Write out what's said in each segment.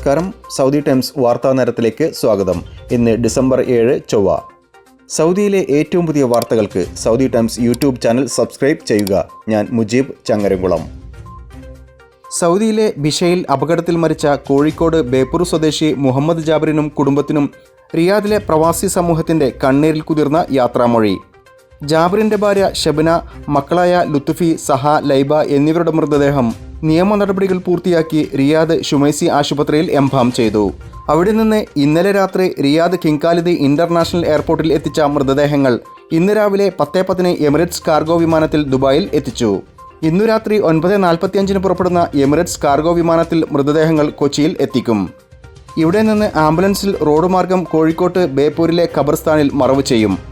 നമസ്കാരം. Saudi times വാർത്താ നേരത്തിലേക്ക് സ്വാഗതം. ഇന്ന് ഡിസംബർ ഏഴ് ചൊവ്വ. സൗദിയിലെ ഏറ്റവും പുതിയ വാർത്തകൾക്ക് Saudi Times YouTube channel subscribe ചെയ്യുക. ഞാൻ മുജീബ് ചങ്ങരംകുളം. സൗദിയിലെ ബിഷയിൽ അപകടത്തിൽ മരിച്ച കോഴിക്കോട് ബേപ്പൂർ സ്വദേശി മുഹമ്മദ് ജാബറിനും കുടുംബത്തിനും റിയാദിലെ പ്രവാസി സമൂഹത്തിന്റെ കണ്ണീരിൽ കുതിർന്ന യാത്രാമൊഴി. ജാബിറിന്റെ ഭാര്യ ഷബന മക്കളായ ലുത്തുഫി സഹ ലൈബ എന്നിവരുടെ മൃതദേഹം നിയമ നടപടികൾ പൂർത്തിയാക്കി റിയാദ് ഷുമൈസി ആശുപത്രിയിൽ എംഫാം ചെയ്തു. അവിടെ നിന്ന് ഇന്നലെ രാത്രി റിയാദ് കിങ്കാലിദി ഇന്റർനാഷണൽ എയർപോർട്ടിൽ എത്തിച്ച മൃതദേഹങ്ങൾ ഇന്ന് രാവിലെ പത്തേ പത്തിന് എമിറേറ്റ്സ് കാർഗോ വിമാനത്തിൽ ദുബായിൽ എത്തിച്ചു. ഇന്നു രാത്രി ഒൻപത് നാൽപ്പത്തിയഞ്ചിന് പുറപ്പെടുന്ന എമിറേറ്റ്സ് കാർഗോ വിമാനത്തിൽ മൃതദേഹങ്ങൾ കൊച്ചിയിൽ എത്തിക്കും. ഇവിടെ നിന്ന് ആംബുലൻസിൽ റോഡ് മാർഗം കോഴിക്കോട്ട് ബേപ്പൂരിലെ ഖബർസ്ഥാനിൽ മറവ് ചെയ്യും.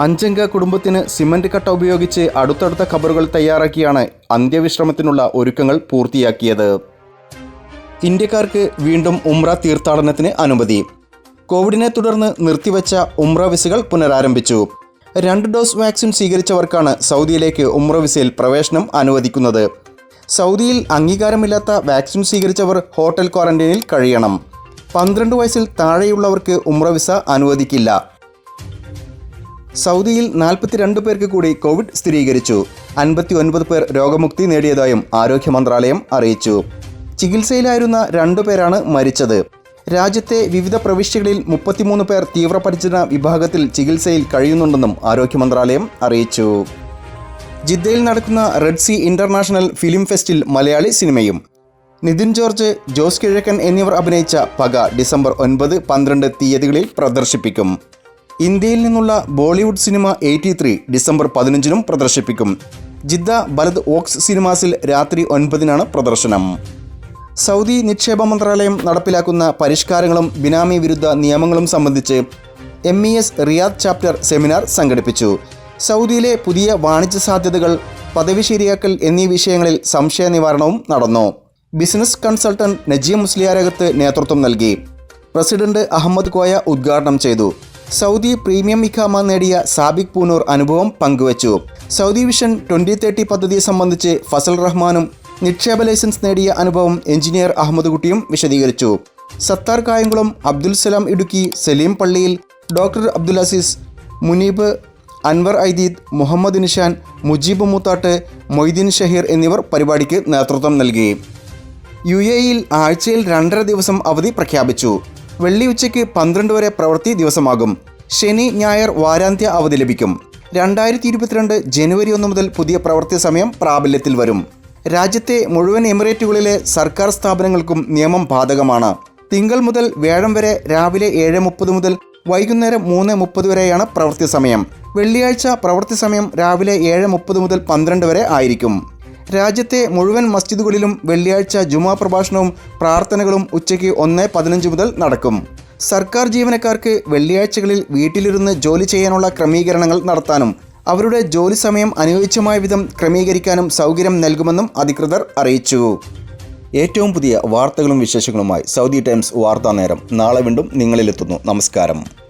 അഞ്ചംഗ കുടുംബത്തിന് സിമന്റ് കട്ട ഉപയോഗിച്ച് അടുത്തടുത്ത ഖബറുകൾ തയ്യാറാക്കിയാണ് അന്ത്യവിശ്രമത്തിനുള്ള ഒരുക്കങ്ങൾ പൂർത്തിയാക്കിയത്. ഇന്ത്യക്കാർക്ക് വീണ്ടും ഉംറ തീർത്ഥാടനത്തിന് അനുമതി. കോവിഡിനെ തുടർന്ന് നിർത്തിവെച്ച ഉംറ വിസകൾ പുനരാരംഭിച്ചു. രണ്ട് ഡോസ് വാക്സിൻ സ്വീകരിച്ചവർക്കാണ് സൗദിയിലേക്ക് ഉംറ വിസയിൽ പ്രവേശനം അനുവദിക്കുന്നത്. സൗദിയിൽ അംഗീകാരമില്ലാത്ത വാക്സിൻ സ്വീകരിച്ചവർ ഹോട്ടൽ ക്വാറന്റൈനിൽ കഴിയണം. പന്ത്രണ്ട് വയസ്സിൽ താഴെയുള്ളവർക്ക് ഉംറ വിസ അനുവദിക്കില്ല. സൗദിയിൽ നാൽപ്പത്തിരണ്ട് പേർക്ക് കൂടി കോവിഡ് സ്ഥിരീകരിച്ചു. അൻപത്തി ഒൻപത് പേർ രോഗമുക്തി നേടിയതായും ആരോഗ്യ മന്ത്രാലയം അറിയിച്ചു. ചികിത്സയിലായിരുന്ന രണ്ടു പേരാണ് മരിച്ചത്. രാജ്യത്തെ വിവിധ പ്രവിശ്യകളിൽ മുപ്പത്തിമൂന്ന് പേർ തീവ്രപരിചരണ വിഭാഗത്തിൽ ചികിത്സയിൽ കഴിയുന്നുണ്ടെന്നും ആരോഗ്യ മന്ത്രാലയം അറിയിച്ചു. ജിദ്ദയിൽ നടക്കുന്ന റെഡ് സി ഇന്റർനാഷണൽ ഫിലിം ഫെസ്റ്റിൽ മലയാളി സിനിമയും. നിതിൻ ജോർജ് ജോസ് കിഴക്കൻ എന്നിവർ അഭിനയിച്ച പക ഡിസംബർ ഒൻപത് പന്ത്രണ്ട് തീയതികളിൽ പ്രദർശിപ്പിക്കും. ഇന്ത്യയിൽ നിന്നുള്ള Bollywood cinema eighty three December പതിനഞ്ചിനും പ്രദർശിപ്പിക്കും. ജിദ്ദ ഭരത് ഓക്സ് സിനിമാസിൽ രാത്രി ഒൻപതിനാണ് പ്രദർശനം. സൗദി നിക്ഷേപ മന്ത്രാലയം നടപ്പിലാക്കുന്ന പരിഷ്കാരങ്ങളും ബിനാമി വിരുദ്ധ നിയമങ്ങളും സംബന്ധിച്ച് M E S Riyadh chapter seminar സംഘടിപ്പിച്ചു. സൗദിയിലെ പുതിയ വാണിജ്യ സാധ്യതകൾ പദവി ശരിയാക്കൽ എന്നീ വിഷയങ്ങളിൽ സംശയ നിവാരണവും നടന്നു. ബിസിനസ് കൺസൾട്ടന്റ് നജീം മുസ്ലിയാരകത്ത് നേതൃത്വം നൽകി. പ്രസിഡന്റ് അഹമ്മദ് കോയ ഉദ്ഘാടനം ചെയ്തു. സൗദി പ്രീമിയം ഇഖാമ നേടിയ സാബിക് പൂനൂർ അനുഭവം പങ്കുവച്ചു. സൗദി വിഷൻ ട്വന്റി തേർട്ടി പദ്ധതി സംബന്ധിച്ച് ഫസൽ റഹ്മാനും നിക്ഷേപ ലൈസൻസ് നേടിയ അനുഭവം എഞ്ചിനീയർ അഹമ്മദ് കുട്ടിയും വിശദീകരിച്ചു. സത്താർ കായംകുളം അബ്ദുൽ സലാം ഇടുക്കി സലീം പള്ളിയിൽ ഡോക്ടർ അബ്ദുൽ അസീസ് മുനീബ് അൻവർ ഐദീദ് മുഹമ്മദ് നിഷാൻ മുജീബ് മൂത്താട്ട് മൊയ്തീൻ ഷഹീർ എന്നിവർ പരിപാടിക്ക് നേതൃത്വം നൽകി. യു എയിൽ ആഴ്ചയിൽ രണ്ടര ദിവസം അവധി പ്രഖ്യാപിച്ചു. വെള്ളി ഉച്ചയ്ക്ക് പന്ത്രണ്ട് വരെ പ്രവൃത്തി ദിവസമാകും. ശനി ഞായർ വാരാന്ത്യ അവധി ലഭിക്കും. രണ്ടായിരത്തി ഇരുപത്തിരണ്ട് ജനുവരി ഒന്ന് മുതൽ പുതിയ പ്രവൃത്തി സമയം പ്രാബല്യത്തിൽ വരും. രാജ്യത്തെ മുഴുവൻ എമിറേറ്റുകളിലെ സർക്കാർ സ്ഥാപനങ്ങൾക്കും നിയമം ബാധകമാണ്. തിങ്കൾ മുതൽ വ്യാഴം വരെ രാവിലെ ഏഴ് മുപ്പത് മുതൽ വൈകുന്നേരം മൂന്ന് മുപ്പത് വരെയാണ് പ്രവൃത്തി സമയം. വെള്ളിയാഴ്ച പ്രവൃത്തി സമയം രാവിലെ ഏഴ് മുപ്പത് മുതൽ പന്ത്രണ്ട് വരെ ആയിരിക്കും. രാജ്യത്തെ മുഴുവൻ മസ്ജിദുകളിലും വെള്ളിയാഴ്ച ജുമാ പ്രഭാഷണവും പ്രാർത്ഥനകളും ഉച്ചയ്ക്ക് ഒന്ന് പതിനഞ്ച് മുതൽ നടക്കും. സർക്കാർ ജീവനക്കാർക്ക് വെള്ളിയാഴ്ചകളിൽ വീട്ടിലിരുന്ന് ജോലി ചെയ്യാനുള്ള ക്രമീകരണങ്ങൾ നടത്താനും അവരുടെ ജോലി സമയം അനുയോജ്യമായ വിധം ക്രമീകരിക്കാനും സൗകര്യം നൽകുമെന്നും അധികൃതർ അറിയിച്ചു. ഏറ്റവും പുതിയ വാർത്തകളും വിശേഷങ്ങളുമായി സൗദി ടൈംസ് വാർത്താ നേരം നാളെ വീണ്ടും നിങ്ങളിലെത്തുന്നു. നമസ്കാരം.